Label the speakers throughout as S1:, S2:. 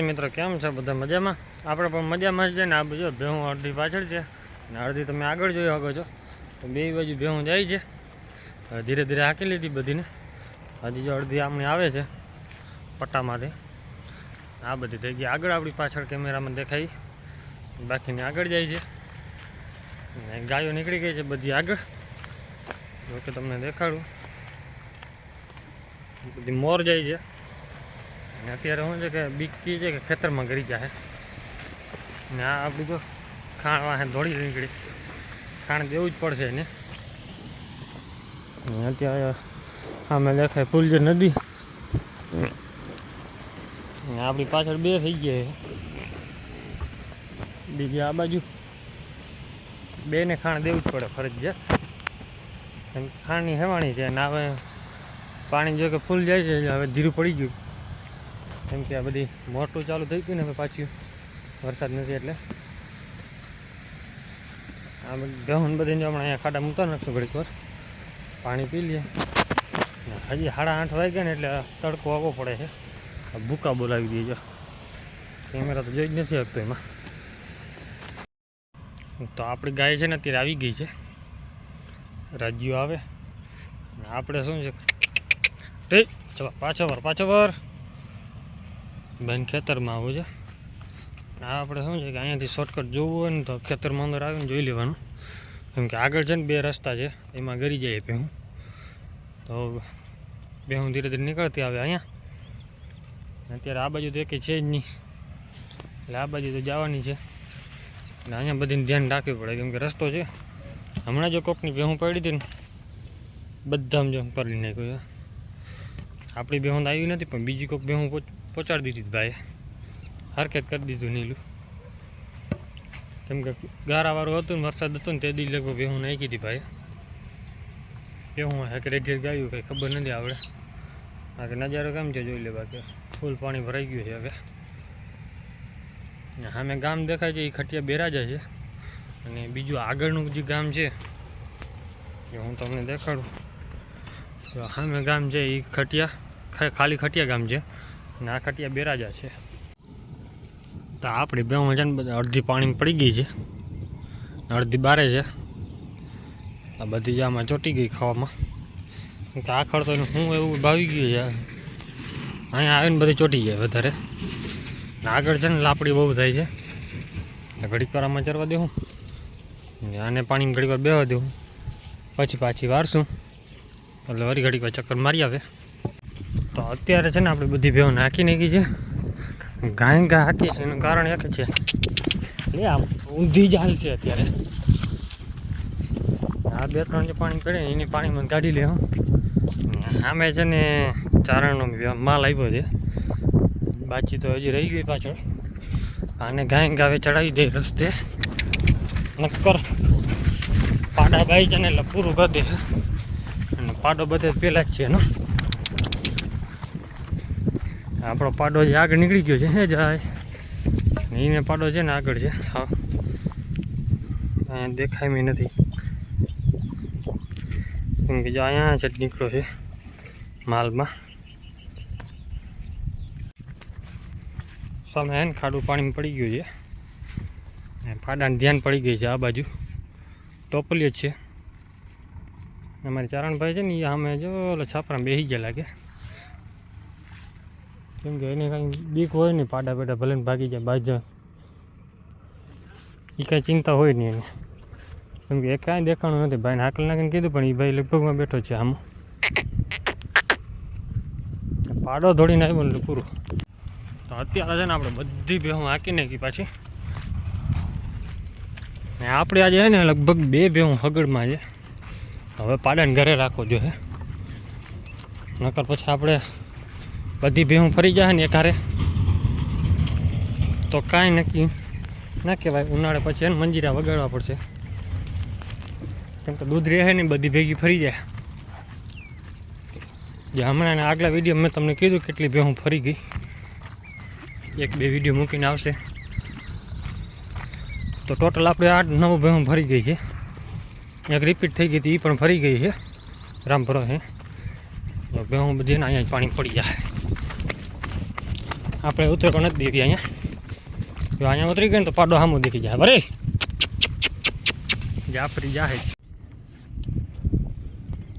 S1: મિત્રો કેમ છે? બધા મજામાં? આપણે પણ મજામાં જ છે ને આ બાજુ ભેહું અડધી પાછળ છે અને અડધી તમે આગળ જોઈ શકો છો. તો બે બાજુ ભેહું જાય છે. ધીરે ધીરે હાંકી લીધી બધીને. હજી જો અડધી આમણી આવે છે પટ્ટામાંથી. આ બધી થઈ ગઈ. આગળ આપણી પાછળ કેમેરામાં દેખાય. બાકીની આગળ જાય છે. ગાયો નીકળી ગઈ છે બધી આગળ. જો કે તમને દેખાડું. બધી મોર જાય છે. અને અત્યારે શું છે કે બીકી છે કે ખેતરમાં ગરી જાય ને આ આપણું જો ખાણ વાહે દોડી નીકળી. ખાણ દેવું જ પડશે એને. અત્યારે આમે દેખાય ફૂલજર નદી. આપણી પાછળ બે થઈ ગયા બીજી આ બાજુ બેને ખાણ દેવું જ પડે ફરજિયાત. કેમ ખાણની હેવાણી છે અને હવે પાણી જો કે ફૂલ જાય છે હવે ધીરું પડી ગયું. કેમ કે આ બધી મોટું ચાલુ થઈ ગયું ને હવે પાછું વરસાદ નથી એટલે. આ ગહન બધી જો હમણાં અહીંયા ખાડા મૂકતા નાખશું ઘડીક વાર. પાણી પી લઈએ. હજી સાડા આઠ વાગ્યા ને એટલે તડકો આવવો પડે છે. ભૂકા બોલાવી દઈએ જો. કેમેરા તો જોઈ જ નથી શકતો એમાં. તો આપણી ગાય છે ને અત્યારે આવી ગઈ છે. રાજ્યો આવે. આપણે શું છે? ચલો, પાછો વાર પાછો વાર. બેન ખેતરમાં આવું છે. આ આપણે શું છે કે અહીંયાથી શોર્ટકટ જોવું હોય ને તો ખેતરમાં અંદર આવીને જોઈ લેવાનું. કેમ કે આગળ છે ને બે રસ્તા છે, એમાં ગરી જાય ભેહું. તો બે હું ધીરે ધીરે નીકળતી આવે અહીંયા. અત્યારે આ બાજુ તો એકે છે જ નહીં. એટલે આ બાજુ તો જવાની છે. એટલે અહીંયા બધીને ધ્યાન રાખવી પડે, કેમ કે રસ્તો છે. હમણાં જો કોકની ભેહું પડી હતી ને, બધામાં જો કરી નાખ્યું છે. આપણી બેહું તો આવી નથી, પણ બીજી કોઈક બેહું પહોંચાડી દીધી ભાઈ હરકત કરી દીધું નીલું. કેમ કે ગારાવાળું હતું ને, વરસાદ હતો ને, તે દી લગભગ બેહું નાખી હતી ભાઈ. બેહું રેડિયર ગાયું, કંઈ ખબર નથી આવડે. બાકી નજારો કેમ છે જોઈ લે બાકી ફૂલ પાણી ભરાઈ ગયું છે હવે. સામે ગામ દેખાય છે એ ખટિયા બેરાજા છે. અને બીજું આગળનું જે ગામ છે, એ હું તમને દેખાડું. સામે ગામ છે એ ખટિયા. ખાલી ખટિયા ગામ છે. અને આ ખટિયા બેરાજા છે. તો આપણી બે છે ને અડધી પાણી પડી ગઈ છે. અડધી બારે છે. આ બધી જ આમાં ચોટી ગઈ ખાવામાં. કે આખડ તો હું એવું ભાવી ગયું છે. અહીંયા આવીને બધી ચોટી જાય વધારે. આગળ છે ને લાપડી બહુ થાય છે. ઘડીક વાર આમાં ચરવા દેવું આને પાણીમાં ઘડીક વાર બેવા દેવું પછી પાછી વારશું. એટલે વરી ઘડીક વાર ચક્કર મારી આવે. તો અત્યારે છે ને આપણે બધી ભેવ નાખી નાખી છે. ગાય ગા હાકી છે, એનું કારણ એક છે. લે, આમ ઊંધી જ હાલ છે અત્યારે. આ બે ત્રણ જે પાણી પડે એની પાણીમાં કાઢી લે સામે છે ને ચારણનો માલ આવ્યો છે. બાકી તો હજી રહી ગઈ પાછળ. આને ગાય ગાવે ચડાવી દે રસ્તે. નક્કર પાડા ગાય છે ને એટલે પૂરું કરી દે. અને પાડો બધે પેલા જ છે એનો આપણો પાડો જે આગળ નીકળી ગયો છે, હે જાય એને પાડો છે ને આગળ છે, હા. દેખાય મેં નથી. કેમ કે અહીંયા જ નીકળ્યો છે, માલમાં. સામે હે ને ખાડું પાણીમાં પડી ગયું છે. પાડાને ધ્યાન પડી ગઈ છે આ બાજુ. ટોપલીઓ છે. અમારી ચારણભાઈ છે ને એ સામે જો છાપરામાં છાપરા બેસી ગયા લાગે કેમ કે એને કાંઈ બીક હોય નહીં, પાડા પેડા ભલે ભાગી જાય, બાજા. એ કાંઈ ચિંતા હોય નહીં એને. કેમ કે એ કાંઈ દેખાણું નથી, ભાઈને હાકલ નાખીને કીધું, પણ એ ભાઈ લગભગમાં બેઠો છે આમ. પાડો દોડીને આવ્યો એટલે પૂરું. તો અત્યારે છે ને આપણે બધી ભેહું હાંકી નાખી પાછી. ને આપણે આજે છે ને લગભગ બે ભેહું હગડમાં છે. હવે પાડાને ઘરે રાખવો જોઈએ. નકર પછી આપણે બધી ભેહું ફરી જાય ને એકારે. તો કાંઈ નક્કી ના કહેવાય, ઉનાળે પછી એને મંજીરા વગાડવા પડશે. કેમ કે દૂધ રહે ને બધી ભેગી ફરી જાય. જે હમણાં આગલા વીડિયો મેં તમને કીધું કેટલી ભેહું ફરી ગઈ. એક બે વીડિયો મૂકીને આવશે. તો ટોટલ આપણે આઠ નવ ભેહું ફરી ગઈ છે. એક રિપીટ થઈ ગઈ હતી એ પણ ફરી ગઈ છે. રામભરો હે ભેહું બધી અહીંયા જ પાણી પડી જાય. આપણે ઉતરકો નથી દેખી અહીંયા. જો અહીંયા ઉતરી ગયો ને તો પાડો સામો દેખી જાય. બરે જાફરી જાહે જ.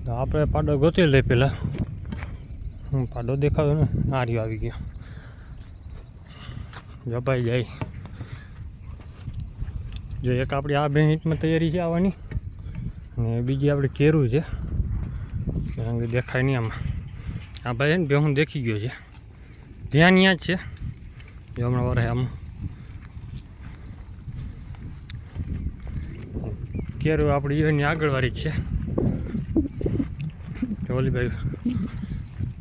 S1: તો આપણે પાડો ગોતી લઈ પેલા. હું પાડો દેખાતો ને આ આવી ગયો. જપાઈ જાય. જો એક આપણી આ બે હિટમાં તૈયારી છે આવવાની. અને બીજી આપણે કેરું છે. દેખાય નહીં આમાં. આ ભાઈ ને, બે હું દેખી ગયો છે. ધ્યાન ત્યાં જ છે. જો હમણાં વરે આમ. કેરું આપણી એની આગળવાળી છે. ઓલીભાઈ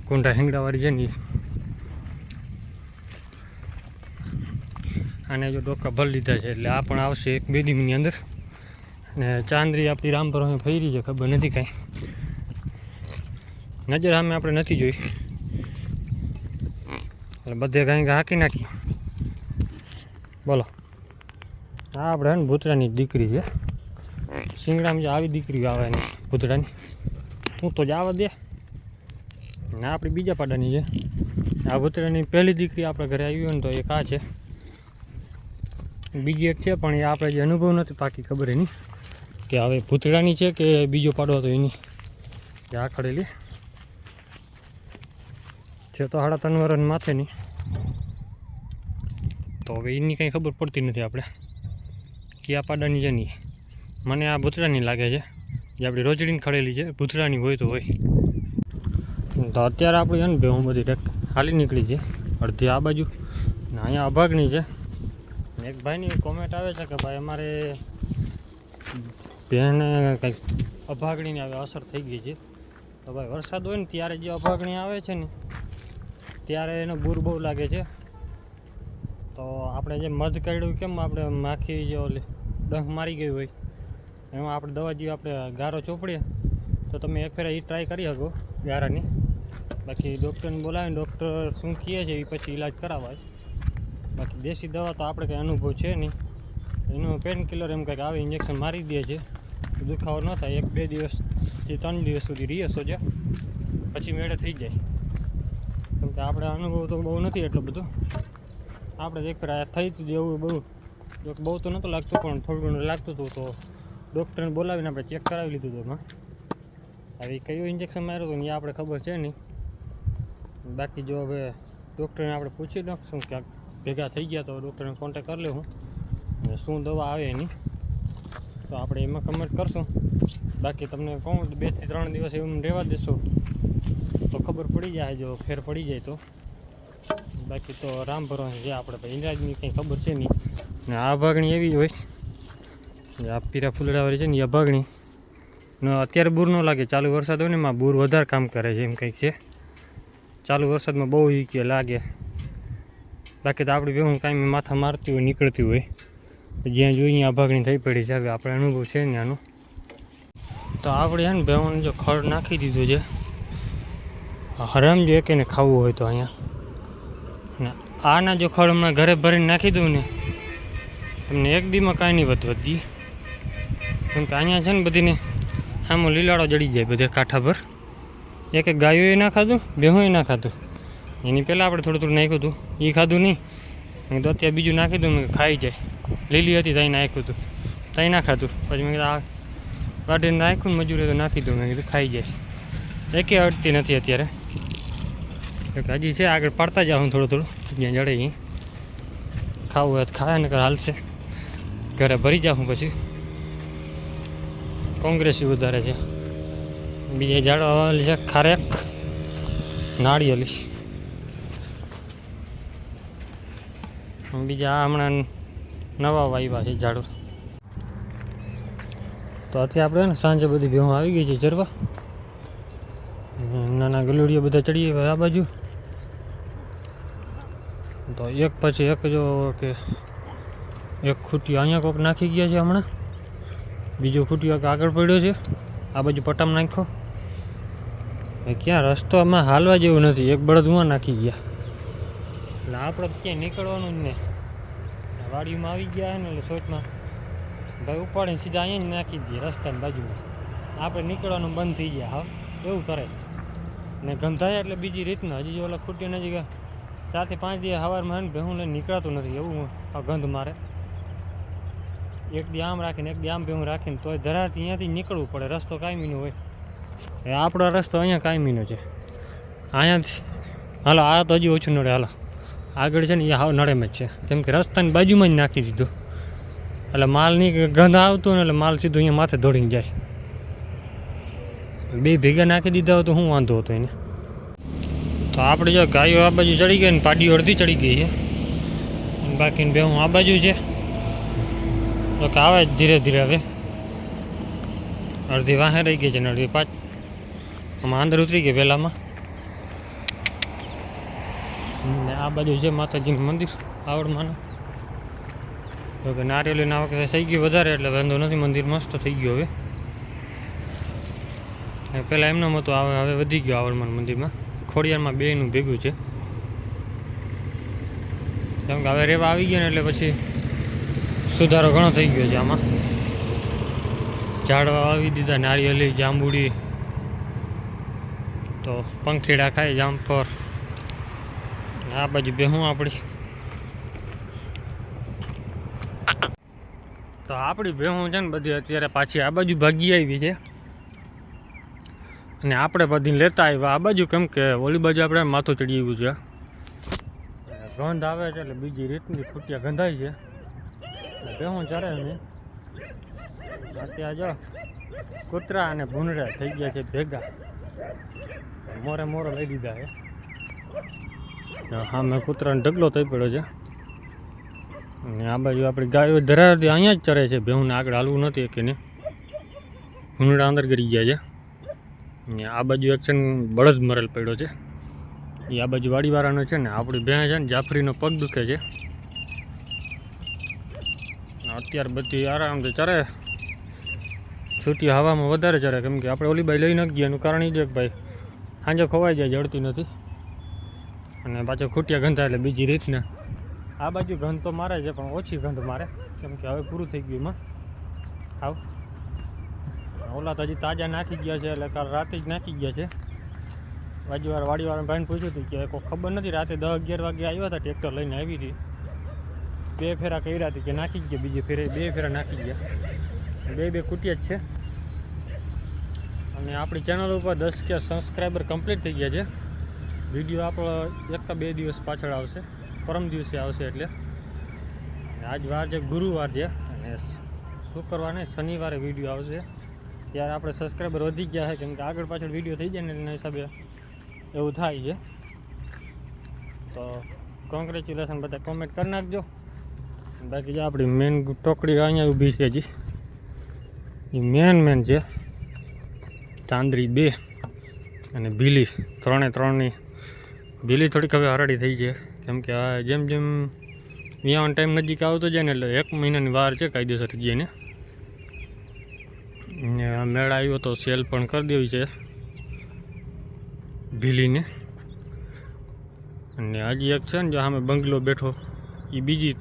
S1: કુંડા હિંગડાવાળી છે ને. આને જો ડોકા ભરી લીધા છે, એટલે આ પણ આવશે એક બે દીમની અંદર. ને ચાંદરી આપણી રામપર ફરી છે, ખબર નથી કાંઈ. નજર સામે આપણે નથી જોઈ. એટલે બધે કાંઈ હાંકી નાખી. બોલો. આ આપણે ને ભૂતરાની દીકરી છે. શિંગડામાં આવી દીકરી આવે ને ભૂતરાની તું તો જ આવે દે. ને આપણી બીજા પાડાની છે. આ ભૂતરાની પહેલી દીકરી આપણે ઘરે આવી હોય ને તો એક આ છે. બીજી એક છે, પણ એ આપણે જે અનુભવ નથી પાકી ખબર એની, કે હવે ભૂતળાની છે કે બીજો પાડો હતો એની, જે આખડેલી. છે તો સાડા ત્રણ વર્ષ માથેની. તો હવે એની કંઈ ખબર પડતી નથી આપણે. કયા પાડાની છે નહીં મને આ ભૂતળાની લાગે છે. જે આપણી રોજડીને ખડેલી છે ભૂતરાની હોય તો હોય. તો અત્યારે આપણી છે ને બે હું બધી ખાલી નીકળી છે. અડધી આ બાજુ ને અહીંયા અભાગની છે. એક ભાઈની કોમેન્ટ આવે છે કે ભાઈ અમારે બેને કંઈક અભાગણીની આવે અસર થઈ ગઈ છે. તો ભાઈ વરસાદ હોય ને ત્યારે જે અભાગણી આવે છે ને ત્યારે એનો બૂર બહુ લાગે છે. તો આપણે જે મધ કાઢ્યું કેમ આપણે માખી જે ઓલી ડંખ મારી ગઈ હોય, એમાં આપણે દવા જેવી આપણે ગારો ચોપડીએ, તો તમે એક ફેરા એ ટ્રાય કરી શકો ગારાની. બાકી ડૉક્ટરને બોલાવીને ડૉક્ટર શું કહે છે એ પછી ઈલાજ કરાવાય. બાકી દેશી દવા તો આપણે કંઈ અનુભવ છે નહીં. એનું પેન કિલર એમ કંઈક આવે ઇન્જેક્શન મારી દે છે. દુખાવો ન થાય, એક બે દિવસથી ત્રણ દિવસ સુધી રહીએ સોજા, પછી મેળે થઈ જાય. કે આપણે અનુભવ તો બહુ નથી એટલો બધો. આપણે જ એક થઈ હતું એવું બહુ જો બહુ તો નહોતું લાગતું, પણ થોડું ઘણું લાગતું હતું તો ડૉક્ટરને બોલાવીને આપણે ચેક કરાવી લીધું હતું એમાં. ઈ કયું ઇન્જેક્શન માર્યું હતું એ આપણે ખબર છે નહીં. બાકી જો હવે ડૉક્ટરને આપણે પૂછી નાખશું ક્યાંક ભેગા થઈ ગયા તો ડૉક્ટરને કોન્ટેક કરી લેવું અને શું દવા આવે એની. તો આપણે એમાં કમેન્ટ કરશું. બાકી તમને કહું તો બેથી ત્રણ દિવસ એમ રહેવા દેશો. ખબર પડી જાય, જો ફેર પડી જાય તો. બાકી તો રામ ભરોસે છે આપણે ભાઈ ઇંગ્રાજની કંઈ ખબર છે નહીં. ને આ ભાગણી એવી હોય. આ પીરા ફૂલડાવાળી છે ને, એ ભાગણી. ને અત્યારે બૂર ન લાગે, ચાલુ વરસાદ હોય ને, એમાં બૂર વધારે કામ કરે છે એમ કંઈક છે. ચાલુ વરસાદમાં બહુ કે લાગે. બાકી તો આપણી બેહું કાંઈ માથા મારતી હોય, નીકળતી હોય. જ્યાં જોઈએ આ ભાગણી થઈ પડી છે. હવે આપણે અનુભવ છે ને આનો. તો આપણે છે ને બેહોને જો ખડ નાખી દીધું છે. હરામ જો એક એને ખાવું હોય તો અહીંયા. આના જો ખડ હમણાં ઘરે ભરીને નાખી દઉં ને, તમને એક દીમાં કાંઈ નહીં વધવતી કેમ કે અહીંયા છે ને બધીને આમાં લીલાડો જડી જાય બધા કાંઠા પર એક એક ગાયોએ ના ખાધું બેહોએ ના ખાધું. એની પહેલાં આપણે થોડું થોડું નાખ્યું હતું એ ખાધું નહીં. કીધું અત્યારે બીજું નાખી દઉં, મેં ખાઈ જાય. લીલી હતી ત્યાં નાખ્યું હતું. ત્યાં ના ખાધું. પછી મેં કીધું આ કાઢીને નાખ્યું ને મજૂરે તો નાખી દઉં, મેં કીધું ખાઈ જાય. એકે અડતી નથી અત્યારે. હજી છે, આગળ પાડતા જાઉં થોડું થોડું. જ્યાં જડે અહીં. ખાવું હોય તો ખાય ને હાલશે. ઘરે ભરી જાઉં પછી. કોંગ્રેસી વધારે છે. બીજે ઝાડો આવેલી છે ખારેક નાળિયેલી બીજા હમણાં નવા વાવ્યા છે ઝાડો. તો અત્યારે આપણે ને સાંજે બધી ભેહું આવી ગઈ છે ચરવા નાના ગલુડીઓ બધા ચડીએ આ બાજુ. તો એક પછી એક જો કે એક ખૂટ્યો અહીંયા કોક નાખી ગયા છે હમણાં. બીજો ખૂટીઓ કે આગળ પડ્યો છે. આ બાજુ પટામ નાખ્યો. ક્યાં ક્યાં રસ્તોમાં હાલવા જેવું નથી. એક બળદ બળદમાં નાખી ગયા. એટલે આપણે ક્યાંય નીકળવાનું જ નહીં. વાડીમાં આવી ગયા ને એટલે સોચમાં ભાઈ ઉપાડીને સીધા અહીંયા જ નાખી દઈએ રસ્તાની બાજુમાં. આપણે નીકળવાનું બંધ થઈ ગયા, હા. એવું કરે. ને ગંધાય એટલે બીજી રીતના. હજી જો ઓલા ખૂટીને હજી ચારથી પાંચ દિવસ સવારમાં ભેહું લઈને નીકળાતું નથી, એવું ગંધ મારે. એક દી આમ રાખીને, એક દી આમ ભેહું રાખીને, તોય ધરાથી અહીંયાથી નીકળવું પડે, રસ્તો કાયમીનો હોય. એ આપણો રસ્તો અહીંયા કાયમીનો છે. અહીંયાથી, હાલો, આ તો હજી ઓછું નડે, હાલો. આગળ છે ને એ હાવ નડેમ જ છે. કેમ કે રસ્તાની બાજુમાં જ નાખી દીધું. એટલે માલની ગંધ આવતો ને, એટલે માલ સીધો અહીંયા માથે દોડીને જાય. બે ભેગા નાખી દીધા હોય તો હું વાંધો હતો એને. તો આપણે જો ગાયો આ બાજુ ચડી ગઈ ને પાડીઓ અડધી ચડી ગઈ છે. બાકીની બે હું આ બાજુ છે. તો કે આવે ધીરે ધીરે હવે. અડધી વાહે રહી ગઈ છે ને અડધી પાંચ. આમાં અંદર ઉતરી ગઈ વહેલામાં ને આ બાજુ છે માતાજીનું મંદિર, આવડમાંનું. તો કે નારિયેલી ના વખતે થઈ ગયું વધારે, એટલે વાંધો નથી, મંદિર મસ્ત થઈ ગયું હવે. પહેલાં એમનો હતું હવે હવે વધી ગયો આવડમાં મંદિરમાં. ખોડિયારમાં બેનું ભેગું છે. કેમ કે હવે રેવા આવી ગયા ને એટલે પછી સુધારો ઘણો થઈ ગયો છે આમાં. ઝાડવા વાવી દીધા નારિયેલી જાંબુડી, તો પંખીડા ખાય જામફર આ બાજુ બેહું આપણી તો આપણી ભેહું છે ને બધી અત્યારે પાછી આ બાજુ ભાગી આવી છે. અને આપણે બધીને લેતા આવ્યા. આ બાજુ કેમ કે ઓલી બાજુ આપણે માથું ચડી આવ્યું છે. ગંધ આવે છે એટલે બીજી રીતની ફૂટિયા ગંધાય છે. ભેહું ચરે નહીં અત્યારે જો કૂતરા અને ભૂંડરા થઈ ગયા છે ભેગા. મોરે મોરો લઈ દીધા છે. હા, મેં કૂતરાને ઢગલો થઈ પડ્યો છે. અને આ બાજુ આપણી ગાયો ધરાવતી અહીંયા જ ચરે છે. ભેહુંને આગળ હાલવું નથી કે ને ભૂંડા અંદર ગરી ગયા છે. આ બાજુ એક છે ને બળદ મરેલ પડ્યો છે. એ આ બાજુ વાડીવાળાનો છે ને, આપણી ભેં છે ને, જાફરીનો પગ દુખે છે. અત્યારે બધી આરામથી ચરે છૂટી હવામાં વધારે ચરે, કેમ કે આપણે ઓલી બાઈ લઈ નથી ગયા એનું કારણ એ છે કે ભાઈ, સાંજે ખોવાઈ જાય, જડતી નથી. અને પાછો ખૂટ્યા ગંધા એટલે બીજી રીતના. આ બાજુ ગંધ તો મારે છે, પણ ઓછી ગંધ મારે, કેમ કે હવે પૂરું થઈ ગયું એમાં. આવ. ઓલા તો હજી તાજા નાખી ગયા છે, એટલે કાલ રાતે જ નાખી ગયા છે. બાજુવાર વાડીવાળા ભાઈને પૂછ્યું હતું કે કોઈ ખબર નથી, રાતે દસ અગિયાર વાગે આવ્યા હતા, ટ્રેક્ટર લઈને આવી હતી. બે ફેરા કર્યા હતી કે નાખી ગયા, બીજી ફેરે, બે ફેરા નાખી ગયા. બે બે કુટિયા જ છે. અને આપણી ચેનલ ઉપર દસ કે સબસ્ક્રાઈબર કમ્પ્લીટ થઈ ગયા છે. વીડિયો આપણો એક બે દિવસ પાછળ આવશે, પરમ દિવસે આવશે એટલે. આજ વાર છે, ગુરુવાર છે. અને શુક્રવારે શનિવારે વીડિયો આવશે. ત્યારે આપણે સબસ્ક્રાઈબર વધી ગયા છે, કેમ કે આગળ પાછળ વીડિયો થઈ જાય ને એના હિસાબે એવું થાય છે. તો કોંગ્રેચ્યુલેશન બધા કોમેન્ટ કરી નાખજો. બાકી જે આપણી મેન ટોકડી અહીંયા ઊભી છે હજી. એ મેન મેન છે. ચાંદરી બે અને ભીલી. ત્રણે ત્રણની. ભીલી થોડીક હવે હરાડી થઈ છે. કેમ કે જેમ જેમ વિયાવાનો ટાઈમ નજીક આવતો જાય ને એટલે એક મહિનાની વાર છે કાયદેસર જઈને મેળા આવ્યો તો સેલ પણ કરી દેવી છે ભીલીને. અને હજી એક છે ને જો સામે બંગલો બેઠો એ બીજી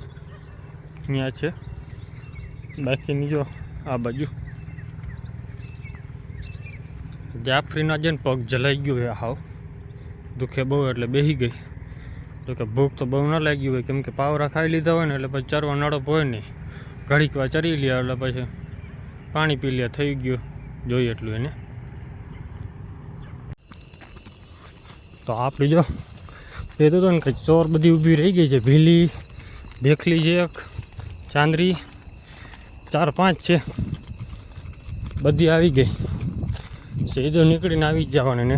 S1: ત્યાં છે. બાકીની જો આ બાજુ. જાફરીના છે ને પગ જલાઈ ગયો હોય હાવ. દુખે બહુ એટલે બેસી ગઈ. તો કે ભૂખ તો બહુ ન લાગી હોય, કેમ કે પાવરા ખાઈ લીધા હોય ને એટલે પછી ચરવા નડપ હોય નહીં. ઘડીક વાર ચરી લે એટલે પછી પાણી પી લે, થઈ ગયું. જોઈએ એટલું એને. તો આપણી જો કીધું હતું ને કે ચોર બધી ઊભી રહી ગઈ છે. ભીલી, ભેખલી છે એક, ચાંદરી, ચાર, પાંચ છે. બધી આવી ગઈ. સીધો નીકળીને આવી જ જવાનું ને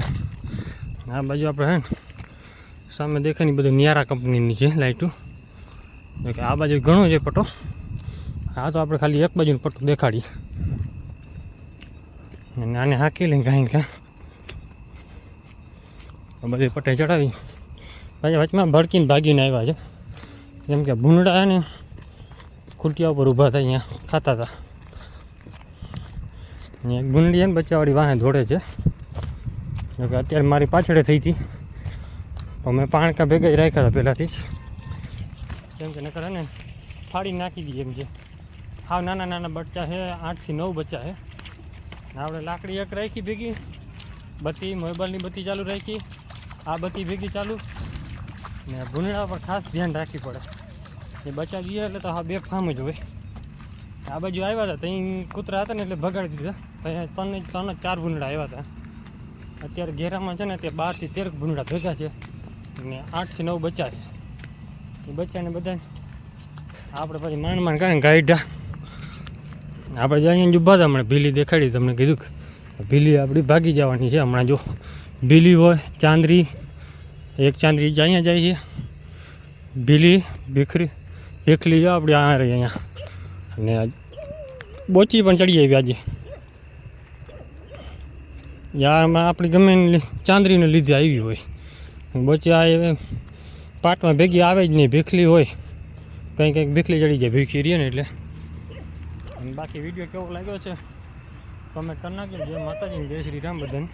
S1: આ બાજુ આપણે હે ને, સામે દેખાય ને બધું નિયારા કંપનીની છે લાઇટો આ બાજુ ઘણો છે પટ્ટો આ તો આપણે ખાલી એક બાજુનો પટ્ટો દેખાડીએ. આને હાંકી લઈને કાંઈ કાં બધી પટે ચડાવી. પછી વચમાં ભડકીને ભાગીને આવ્યા છે. જેમ કે ભૂંડા ને ખૂટિયા ઉપર ઊભા હતા અહીંયા, ખાતા હતા. એક ભૂંડી ને, બચ્ચાવાળી વાહે દોડે છે. અત્યારે મારી પાછળ થઈ હતી. પણ મેં પાણકા ભેગા જ રાખ્યા હતા પહેલાંથી જ. કેમ કે નકર ને, ફાડી નાખી દીધી એમ છે. હાવ નાના નાના બચ્ચા છે, આઠથી નવ બચ્ચા છે. આપણે લાકડી એક રાખી ભેગી. બત્તી, મોબાઈલની બત્તી ચાલુ રાખી. આ બત્તી ભેગી ચાલુ. ને ભૂંડડા પર ખાસ ધ્યાન રાખવી પડે. એ બચા ગયા એટલે તો હા બે ફામ જ હોય. આ બાજુ આવ્યા હતા ત્યાં કૂતરા હતા ને એટલે ભગાડી દીધા. ત્યાં ત્રણ ત્રણ ચાર ભૂંડડા આવ્યા હતા. અત્યારે ઘેરામાં છે ને તે બારથી તેર ભૂંડડા ભેગા છે. ને આઠથી નવ બચ્યા છે. એ બચ્ચાને બધા આપણે પછી માંડ માંડ કાંઈ ગાઈડા આપણે જે અહીંયા ઊભા હતા, હમણાં ભીલી દેખાડી, તમને કીધું કે ભીલી આપણી ભાગી જવાની છે. હમણાં જો ભીલી હોય, ચાંદરી, એક ચાંદરી અહીંયા જાય છે. ભીલી, ભીખરી, ભીખલી જો આપણી આ રહી અહીંયા. અને બોચી પણ ચડી આવી આજે. યારમાં આપણી ગમે ચાંદરીને લીધે આવી હોય. બોચી આ પાટમાં ભેગી આવે જ નહીં, ભીખલી હોય. કંઈ કંઈક ભીખલી ચડી જાય, ભીખી રહીએ ને એટલે. બાકી વીડિયો કેવો લાગ્યો છે? કમેન્ટ કરી નાખજો. જય માતાજી જય શ્રી રામ બધાને